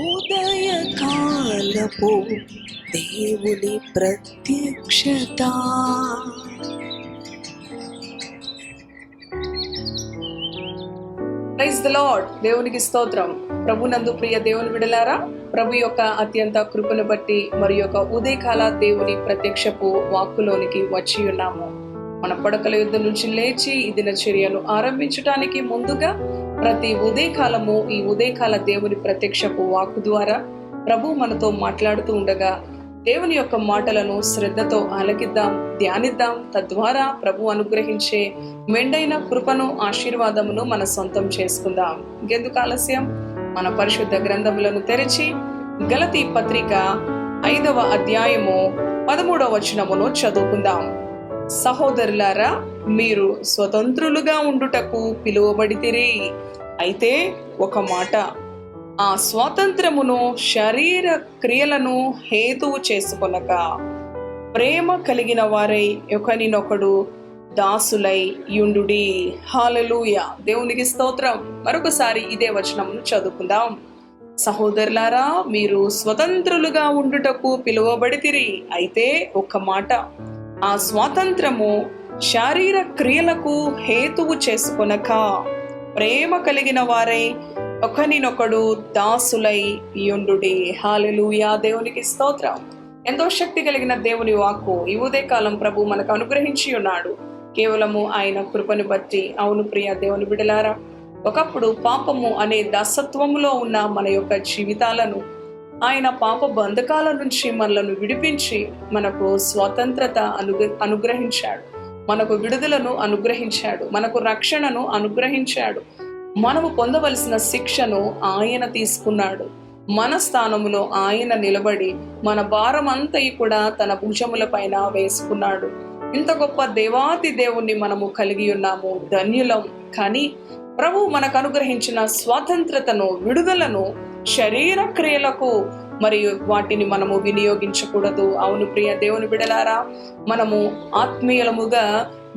ఉదయకాలపు దేవుని ప్రత్యక్షత. ప్రైజ్ ద లార్డ్ దేవునికి స్తోత్రం. ప్రభు నందు ప్రియ దేవుని విడలారా ప్రభు యొక్క అత్యంత కృపను బట్టి మరి యొక్క ఉదయకాల దేవుని ప్రత్యక్షపు వాక్కులోనికి వచ్చి ఉన్నాము. మన పడకల యుద్ధం నుంచి లేచి ఈ దినచర్యను ఆరంభించడానికి ముందుగా ప్రతి ఉదయకాలము ఈ ఉదయకాల దేవుని ప్రత్యక్షపు వాక్కు ద్వారా ప్రభు మనతో మాట్లాడుతూ ఉండగా దేవుని యొక్క మాటలను శ్రద్ధతో ఆలకిద్దాం ధ్యానిద్దాం తద్వారా ప్రభు అనుగ్రహించే మెండైన కృపను ఆశీర్వాదమును మన సొంతం చేసుకుందాం. ఇంకెందుకు ఆలస్యం? మన పరిశుద్ధ గ్రంథములను తెరిచి గలతీ పత్రిక ఐదవ అధ్యాయము పదమూడవ వచనమును చదువుకుందాం. సహోదరులారా మీరు స్వతంత్రులుగా ఉండుటకు పిలువబడితిరి. అయితే ఒక మాట ఆ స్వాతంత్రమును శరీర క్రియలను హేతువు చేసుకొనక ప్రేమ కలిగిన వారై ఒకనినొకడు దాసులై యుండుడి. హాలలుయ! దేవునికి స్తోత్రం. మరొకసారి ఇదే వచనమును చదువుకుందాం. సహోదరులారా మీరు స్వతంత్రులుగా ఉండుటకు పిలువబడితిరి. అయితే ఒక మాట ఆ స్వాతంత్రము శారీర క్రియలకు హేతువు చేసుకొనక ప్రేమ కలిగిన వారై ఒకనినొకడు దాసులై యుండుడి. హాలెలుయా దేవునికి స్తోత్రం. ఎంతో శక్తి కలిగిన దేవుని వాక్కు ఈ ఉదయకాలం ప్రభు మనకు అనుగ్రహించి ఉన్నాడు. కేవలము ఆయన కృపను బట్టి. అవును ప్రియ దేవుని బిడలారా ఒకప్పుడు పాపము అనే దాసత్వములో ఉన్న మన యొక్క జీవితాలను ఆయన పాప బంధకాల నుంచి మనలను విడిపించి మనకు స్వాతంత్రత అనుగ్ర అనుగ్రహించాడు. మనకు విడుదలను అనుగ్రహించాడు. మనకు రక్షణను అనుగ్రహించాడు. మనము పొందవలసిన శిక్షను ఆయన తీసుకున్నాడు. మన స్థానములో ఆయన నిలబడి మన భారం కూడా తన భుజముల పైన వేసుకున్నాడు. ఇంత గొప్ప దేవాతి దేవుణ్ణి మనము కలిగి ఉన్నాము. ధన్యులం. కానీ ప్రభు మనకు అనుగ్రహించిన స్వాతంత్రతను విడుదలను శరీర క్రియలకు మరియు వాటిని మనము వినియోగించకూడదు. అవును ప్రియ దేవుని బిడలారా మనము ఆత్మీయులముగా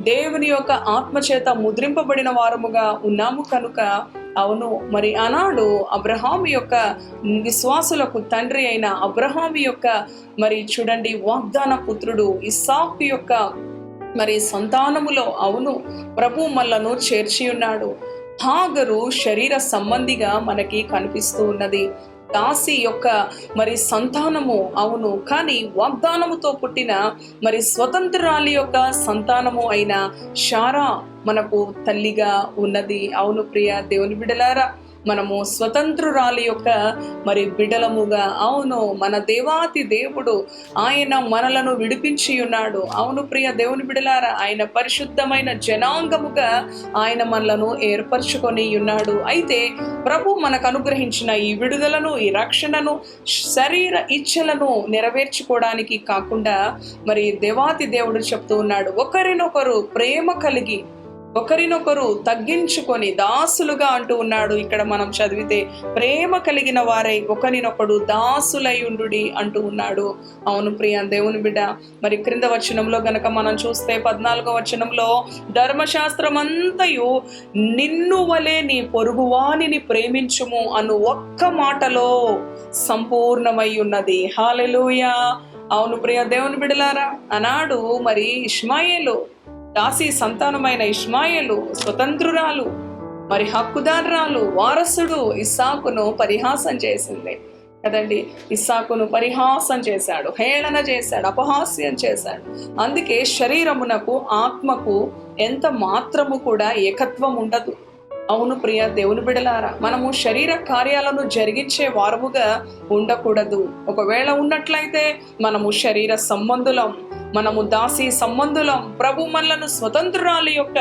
దేవుని యొక్క ఆత్మచేత ముద్రింపబడిన వారముగా ఉన్నాము కనుక అవును మరి ఆనాడు అబ్రహాము యొక్క విశ్వాసులకు తండ్రి అయిన అబ్రహాము యొక్క మరి చూడండి వాగ్దాన పుత్రుడు ఇస్సాకు యొక్క మరి సంతానములో అవును ప్రభు మల్లను చేర్చి ఉన్నాడు హాగరు శరీర సంబంధిగా మనకి కనిపిస్తూ ఉన్నది. దాసి యొక్క మరి సంతానము అవును. కానీ వాగ్దానముతో పుట్టిన మరి స్వతంత్రాలి యొక్క సంతానము అయిన షారా మనకు తల్లిగా ఉన్నది. అవును ప్రియ దేవుని బిడలారా మనము స్వతంత్రురాలి యొక్క మరి బిడలముగా. అవును మన దేవాతి దేవుడు ఆయన మనలను విడిపించి ఉన్నాడు. అవును ప్రియ దేవుని బిడలారా ఆయన పరిశుద్ధమైన జనాంగముగా ఆయన మనలను ఏర్పరచుకొని ఉన్నాడు. అయితే ప్రభు మనకు అనుగ్రహించిన ఈ విడుదలను ఈ రక్షణను శరీర ఇచ్ఛలను నెరవేర్చుకోవడానికి కాకుండా మరి దేవాతి దేవుడు చెప్తూ ఉన్నాడు. ఒకరినొకరు ప్రేమ కలిగి ఒకరినొకరు తగ్గించుకొని దాసులుగా అంటూ ఉన్నాడు. ఇక్కడ మనం చదివితే ప్రేమ కలిగిన వారై ఒకరినొకడు దాసులై ఉండు అంటూ ఉన్నాడు. అవును ప్రియ దేవుని బిడ్డ మరి క్రింద వచనంలో గనక మనం చూస్తే పద్నాలుగో వచనంలో ధర్మశాస్త్రం అంతయు నిన్ను వలె నీ పొరుగువానిని ప్రేమించుము అను ఒక్క మాటలో సంపూర్ణమై ఉన్నది. హాలెలుయా అవును ప్రియ దేవుని బిడలారా అనాడు మరి ఇష్మాయేలు దాసి సంతానమైన ఇష్మాయేలు స్వతంత్రురాలు మరి హక్కుదారురాలు వారసుడు ఇస్సాకును పరిహాసం చేసింది. కదండి? ఇస్సాకును పరిహాసం చేశాడు హేళన చేశాడు అపహాస్యం చేశాడు. అందుకే శరీరమునకు ఆత్మకు ఎంత మాత్రము కూడా ఏకత్వం ఉండదు. అవును ప్రియ దేవుని బిడలారా మనము శరీర కార్యాలను జరిగించే వారముగా ఉండకూడదు. ఒకవేళ ఉన్నట్లయితే మనము శరీర సంబంధులం మనము దాసి సంబంధులం ప్రభు మనలను స్వతంత్రాలి యొక్క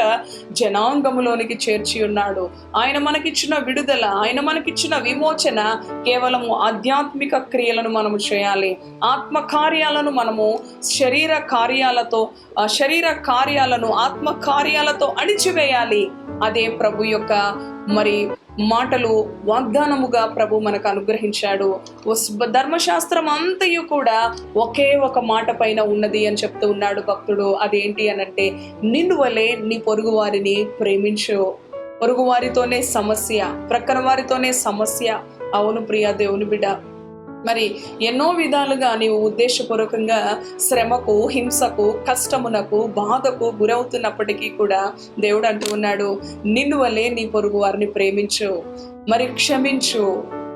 జనాంగములోనికి చేర్చి ఉన్నాడు. ఆయన మనకిచ్చిన విడుదల ఆయన మనకిచ్చిన విమోచన కేవలము ఆధ్యాత్మిక క్రియలను మనము చేయాలి. ఆత్మ కార్యాలను మనము శరీర కార్యాలతో శరీర కార్యాలను ఆత్మ కార్యాలతో అణిచివేయాలి. అదే ప్రభు యొక్క మరి మాటలు వాగ్దానముగా ప్రభు మనకు అనుగ్రహించాడు. ధర్మశాస్త్రం అంతయు కూడా ఒకే ఒక మాట పైన ఉన్నది అని చెప్తూ ఉన్నాడు భక్తుడు. అదేంటి అనంటే నిన్ను వలె నీ పొరుగు వారిని ప్రేమించు. పొరుగు వారితోనే సమస్య ప్రక్కన వారితోనే సమస్య. అవును ప్రియ దేవుని బిడ్డ మరి ఎన్నో విధాలుగా నీవు ఉద్దేశపూర్వకంగా శ్రమకు హింసకు కష్టమునకు బాధకు గురవుతున్నప్పటికీ కూడా దేవుడు అంటూ ఉన్నాడు నిన్ను వల్లే నీ పొరుగు వారిని ప్రేమించు మరి క్షమించు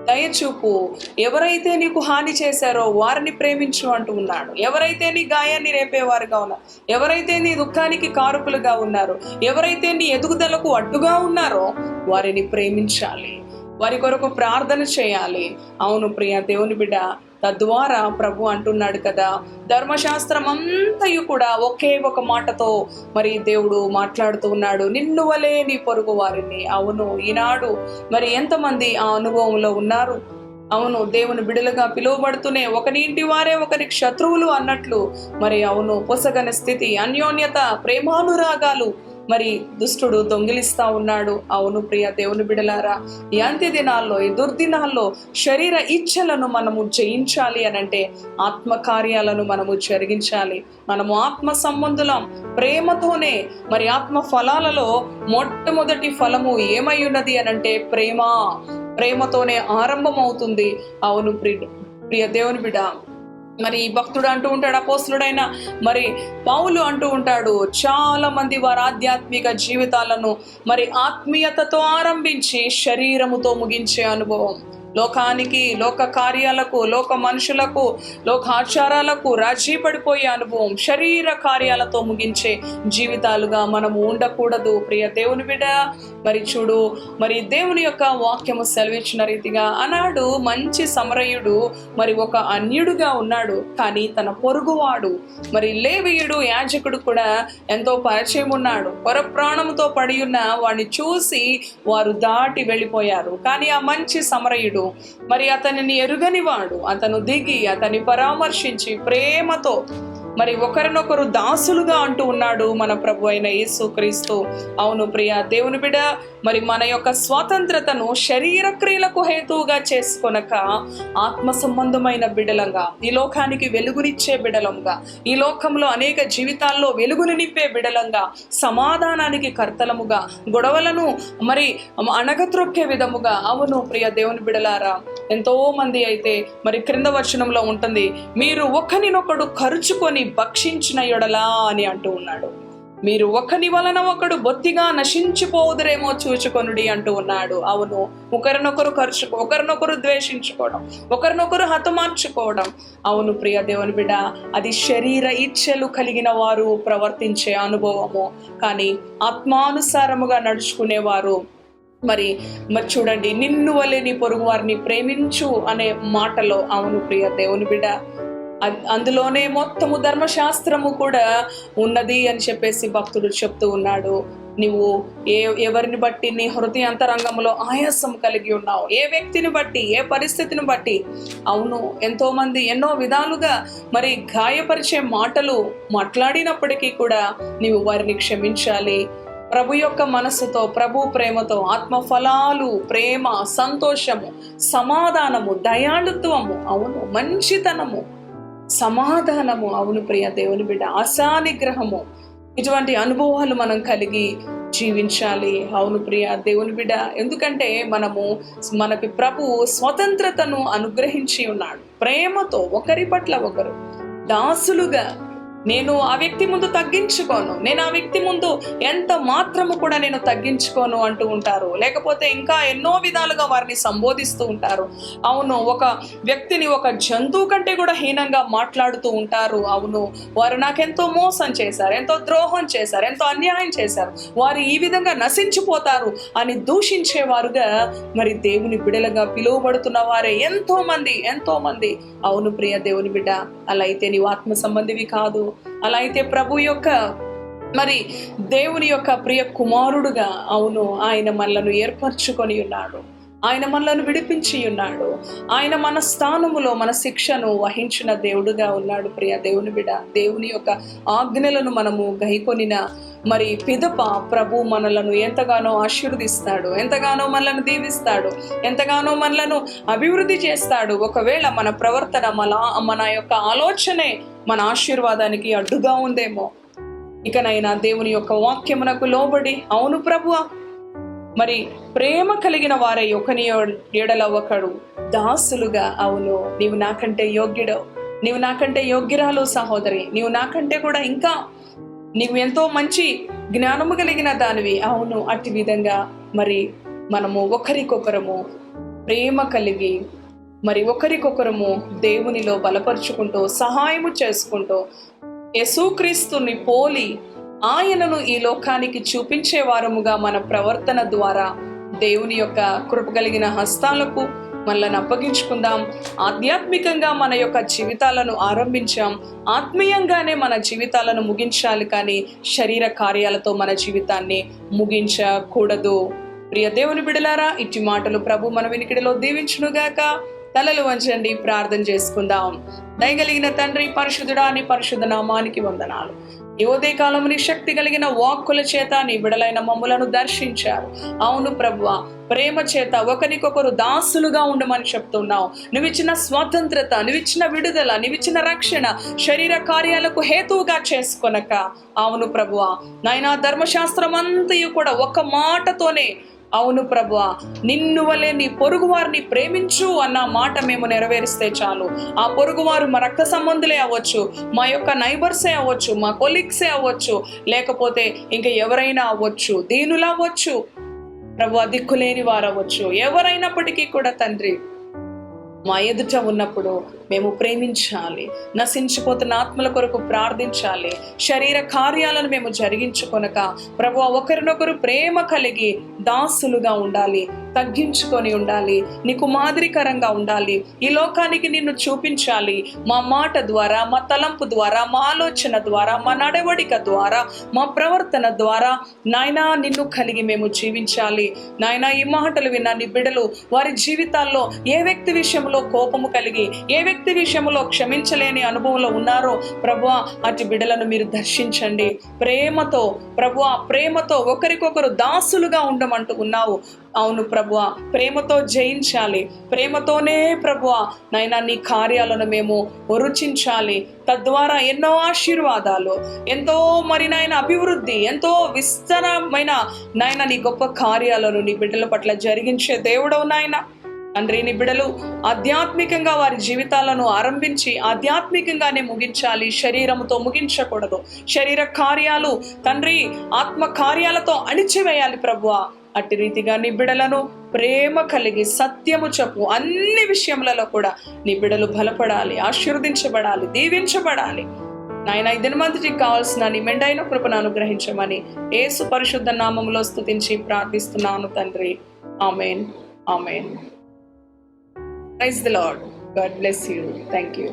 దయచూపు. ఎవరైతే నీకు హాని చేశారో వారిని ప్రేమించు అంటూ ఉన్నాడు. ఎవరైతే నీ గాయాన్ని రేపేవారుగా ఉన్నారు ఎవరైతే నీ దుఃఖానికి కారకులుగా ఉన్నారు ఎవరైతే నీ ఎదుగుదలకు అడ్డుగా ఉన్నారో వారిని ప్రేమించాలి. వారి కొరకు ప్రార్థన చేయాలి. అవును ప్రియ దేవుని బిడ్డ తద్వారా ప్రభు అంటున్నాడు కదా ధర్మశాస్త్రం అంతయు కూడా ఒకే ఒక మాటతో మరి దేవుడు మాట్లాడుతూ ఉన్నాడు. నిన్ను వలే నీ పొరుగు వారిని. అవును ఈనాడు మరి ఎంతమంది ఆ అనుభవంలో ఉన్నారు? అవును దేవుని బిడలుగా పిలువబడుతూనే ఒకని ఇంటి వారే ఒకరికి శత్రువులు అన్నట్లు మరి అవును పొసగని స్థితి అన్యోన్యత ప్రేమానురాగాలు మరి దుష్టుడు దొంగిలిస్తా ఉన్నాడు. అవును ప్రియ దేవుని బిడలారా ఈ అంత్య దినాల్లో ఈ దుర్దినాల్లో శరీర ఇచ్ఛలను మనము జయించాలి అని అంటే ఆత్మ కార్యాలను మనము జరిగించాలి. మనము ఆత్మ సంబంధులం ప్రేమతోనే మరి ఆత్మ ఫలాలలో మొట్టమొదటి ఫలము ఏమై ఉన్నది అని అంటే ప్రేమ. ప్రేమతోనే ఆరంభం అవుతుంది అవును ప్రియ ప్రియ దేవుని బిడ మరి భక్తుడు అంటూ ఉంటాడు అపోస్తుడైన మరి పౌలు అంటూ ఉంటాడు చాలా మంది వారి ఆధ్యాత్మిక జీవితాలను మరి ఆత్మీయతతో ఆరంభించి శరీరముతో ముగించే అనుభవం. లోకానికి లోక కార్యాలకు లోక మనుషులకు లోకాచారాలకు రాజీ పడిపోయే అనుభవం శరీర కార్యాలతో ముగించే జీవితాలుగా మనము ఉండకూడదు. ప్రియ దేవుని బిడ్డ మరి చూడు మరి దేవుని యొక్క వాక్యము సెలవిచ్చిన రీతిగా అనాడు మంచి సమరయుడు మరి ఒక అన్యుడుగా ఉన్నాడు కానీ తన పొరుగువాడు మరి లేవీయుడు యాజకుడు కూడా ఎంతో పరిచయం ఉన్నాడు పొర ప్రాణంతో పడి ఉన్న వాడిని చూసి వారు దాటి వెళ్ళిపోయారు. కానీ ఆ మంచి సమరయుడు మరి అతనిని ఎరుగని వాడు అతను దిగి అతని పరామర్శించి ప్రేమతో మరి ఒకరినొకరు దాసులుగా అంటూ ఉన్నాడు మన ప్రభు అయిన యేసు క్రీస్తు అవును ప్రియ దేవుని బిడ మరి మన యొక్క స్వాతంత్రతను శరీర క్రియలకు హేతువుగా చేసుకొనక ఆత్మ సంబంధమైన బిడలంగా ఈ లోకానికి వెలుగునిచ్చే బిడలంగా ఈ లోకంలో అనేక జీవితాల్లో వెలుగుని నింపే బిడలంగా సమాధానానికి కర్తలముగా గొడవలను మరి అణగత్రొక్కే విధముగా అవును ప్రియ దేవుని బిడలారా ఎంతో మంది అయితే మరి క్రింద వచనంలో ఉంటుంది మీరు ఒకరినొకడు ఖర్చుకొని భక్షించిన ఎడలా అని అంటూ ఉన్నాడు. మీరు ఒకని వలన ఒకడు బొత్తిగా నశించిపోదురేమో చూచుకొనుడి అంటూ ఉన్నాడు. అవును ఒకరినొకరు ఖర్చు ఒకరినొకరు ద్వేషించుకోవడం ఒకరినొకరు హతమార్చుకోవడం. అవును ప్రియ దేవుని బిడ్డ అది శరీర ఇచ్ఛలు కలిగిన వారు ప్రవర్తించే అనుభవము. కానీ ఆత్మానుసారముగా నడుచుకునేవారు మరి మరి చూడండి నిన్ను వలె నీ పొరుగు వారిని ప్రేమించు అనే మాటలో అవును ప్రియ దేవుని బిడ్డ అందులోనే మొత్తము ధర్మశాస్త్రము కూడా ఉన్నది అని చెప్పేసి భక్తుడు చెప్తూ ఉన్నాడు. నువ్వు ఏ ఎవరిని బట్టి నీ హృదయ అంతరంగంలో ఆయాసం కలిగి ఉన్నావు? ఏ వ్యక్తిని బట్టి? ఏ పరిస్థితిని బట్టి? అవును ఎంతో మంది ఎన్నో విధాలుగా మరి గాయపరిచే మాటలు మాట్లాడినప్పటికీ కూడా నీవు వారిని క్షమించాలి. ప్రభు యొక్క మనస్సుతో ప్రభు ప్రేమతో ఆత్మ ఫలాలు ప్రేమ సంతోషము సమాధానము దయాళుత్వము అవును మంచితనము సమాధానము. అవును ప్రియ దేవుని బిడ్డ ఆశానిగ్రహము. ఇటువంటి అనుభవాలు మనం కలిగి జీవించాలి. అవును ప్రియ దేవుని బిడ్డ ఎందుకంటే మనము మనకి ప్రభు స్వతంత్రతను అనుగ్రహించి ఉన్నాడు. ప్రేమతో ఒకరి పట్ల ఒకరు దాసులుగా నేను ఆ వ్యక్తి ముందు తగ్గించుకోను. నేను ఆ వ్యక్తి ముందు ఎంత మాత్రము కూడా నేను తగ్గించుకోను అంటూ ఉంటారు. లేకపోతే ఇంకా ఎన్నో విధాలుగా వారిని సంబోధిస్తూ ఉంటారు. అవును ఒక వ్యక్తిని ఒక జంతువు కంటే కూడా హీనంగా మాట్లాడుతూ ఉంటారు. అవును వారు నాకెంతో మోసం చేశారు ఎంతో ద్రోహం చేశారు ఎంతో అన్యాయం చేశారు. వారు ఈ విధంగా నశించిపోతారు అని దూషించేవారుగా మరి దేవుని బిడలుగా పిలువబడుతున్న వారే ఎంతో మంది ఎంతో మంది అవును ప్రియ దేవుని బిడ్డ అలా అయితే నీవు ఆత్మ సంబంధివి కాదు. అలా అయితే ప్రభు యొక్క మరి దేవుని యొక్క ప్రియ కుమారుడుగా అవును ఆయన మనలను ఏర్పరచుకొని ఉన్నాడు. ఆయన మనలను విడిపించి ఉన్నాడు. ఆయన మన స్థానములో మన శిక్షను వహించిన దేవుడుగా ఉన్నాడు ప్రియ దేవుని బిడ. దేవుని యొక్క ఆజ్ఞలను మనము గైకొనిన మరి పిదప ప్రభు మనలను ఎంతగానో ఆశీర్వదిస్తాడు ఎంతగానో మనలను దీవిస్తాడు ఎంతగానో మనలను అభివృద్ధి చేస్తాడు. ఒకవేళ మన ప్రవర్తన మన మన యొక్క ఆలోచనే మన ఆశీర్వాదానికి అడ్డుగా ఉందేమో. ఇకనైనా దేవుని యొక్క వాక్యమునకు లోబడి అవును ప్రభువా మరి ప్రేమ కలిగిన వారై ఒకని ఏడల ఒకడు దాసులుగా అవును నీవు నాకంటే యోగ్యుడు నీవు నాకంటే యోగ్యురాలు సహోదరి. నీవు నాకంటే కూడా ఇంకా నీవు ఎంతో మంచి జ్ఞానము కలిగిన దానివి. అవును అట్టి విధంగా మరి మనము ఒకరికొకరము ప్రేమ కలిగి మరి ఒకరికొకరము దేవునిలో బలపరుచుకుంటూ సహాయము చేసుకుంటూ యేసుక్రీస్తుని పోలి ఆయనను ఈ లోకానికి చూపించే వారముగా మన ప్రవర్తన ద్వారా దేవుని యొక్క కృప కలిగిన హస్తాలకు మనల్ని అప్పగించుకుందాం. ఆధ్యాత్మికంగా మన యొక్క జీవితాలను ఆరంభించాం. ఆత్మీయంగానే మన జీవితాలను ముగించాలి కానీ శరీర కార్యాలతో మన జీవితాన్ని ముగించకూడదు. ప్రియ దేవుని బిడలారా ఇట్టి మాటలు ప్రభు మన వినికిడిలో దీవించునుగాక. తలలు వంచండి ప్రార్థన చేసుకుందాం. దయగలిగిన తండ్రి పరిశుద్ధుడా అని పరిశుద్ధ నామానికి వందనాలు. ఈ ఉదయ నీ శక్తి కలిగిన వాక్కుల చేత నీ విడలైన మమ్ములను దర్శించారు. అవును ప్రభువ ప్రేమ చేత ఒకరికొకరు దాసులుగా ఉండమని చెప్తున్నావు. నువ్విచ్చిన స్వాతంత్రత నువ్విచ్చిన విడుదల నువ్విచ్చిన రక్షణ శరీర కార్యాలకు హేతువుగా చేసుకొనక. అవును ప్రభువ నాయనా ధర్మశాస్త్రం అంతయు కూడా ఒక మాటతోనే అవును ప్రభు నిన్ను వలె నీ పొరుగు వారిని ప్రేమించు అన్న మాట మేము నెరవేరిస్తే చాలు. ఆ పొరుగువారు మా రక్త సంబంధులే అవ్వచ్చు మా యొక్క నైబర్సే అవ్వచ్చు మా కొలీగ్సే అవ్వచ్చు లేకపోతే ఇంకా ఎవరైనా అవ్వచ్చు దీనులు అవ్వచ్చు ప్రభు దిక్కులేని వారు అవ్వచ్చు ఎవరైనప్పటికీ కూడా తండ్రి మా ఎదుట ఉన్నప్పుడు మేము ప్రేమించాలి నశించిపోతున్న ఆత్మల కొరకు ప్రార్థించాలి. శరీర కార్యాలను మేము జరిగించుకొనక ప్రభు ఒకరినొకరు ప్రేమ కలిగి దాసులుగా ఉండాలి. తగ్గించుకొని ఉండాలి. నీకు మాదిరికరంగా ఉండాలి. ఈ లోకానికి నిన్ను చూపించాలి. మా మాట ద్వారా మా తలంపు ద్వారా మా ఆలోచన ద్వారా మా నడవడిక ద్వారా మా ప్రవర్తన ద్వారా నాయనా నిన్ను కలిగి మేము జీవించాలి. నాయనా ఈ మాటలు విన్న నీ బిడలు వారి జీవితాల్లో ఏ వ్యక్తి విషయంలో కోపము కలిగి ఏ వ్యక్తి విషయంలో క్షమించలేని అనుభవంలో ఉన్నారో ప్రభు అటు బిడలను మీరు దర్శించండి. ప్రేమతో ప్రభు ప్రేమతో ఒకరికొకరు దాసులుగా ఉండమంటూ ఉన్నావు. అవును ప్రభువ. ప్రేమతో జయించాలి. ప్రేమతోనే ప్రభువ నైనా నీ కార్యాలను మేము రుచించాలి తద్వారా ఎన్నో ఆశీర్వాదాలు ఎంతో మరి నాయన అభివృద్ధి ఎంతో విస్తరమైన నాయన నీ గొప్ప కార్యాలను నీ బిడ్డల పట్ల జరిగించే దేవుడవు నాయన. తండ్రి నీ బిడలు ఆధ్యాత్మికంగా వారి జీవితాలను ఆరంభించి ఆధ్యాత్మికంగానే ముగించాలి. శరీరముతో ముగించకూడదు. శరీర కార్యాలు తండ్రి ఆత్మ కార్యాలతో అణిచివేయాలి ప్రభువా. అట్టి రీతిగా నీ బిడలను ప్రేమ కలిగి సత్యము చెప్పు. అన్ని విషయములలో కూడా నీ బిడలు బలపడాలి ఆశీర్వదించబడాలి దీవించబడాలి. నాయన ఈ దినమంతటికి కావాల్సిన నీ మెండైన కృపను అనుగ్రహించమని ఏసు పరిశుద్ధ నామంలో స్థుతించి ప్రార్థిస్తున్నాను తండ్రి. Amen. Amen. Praise the Lord. God bless you. Thank you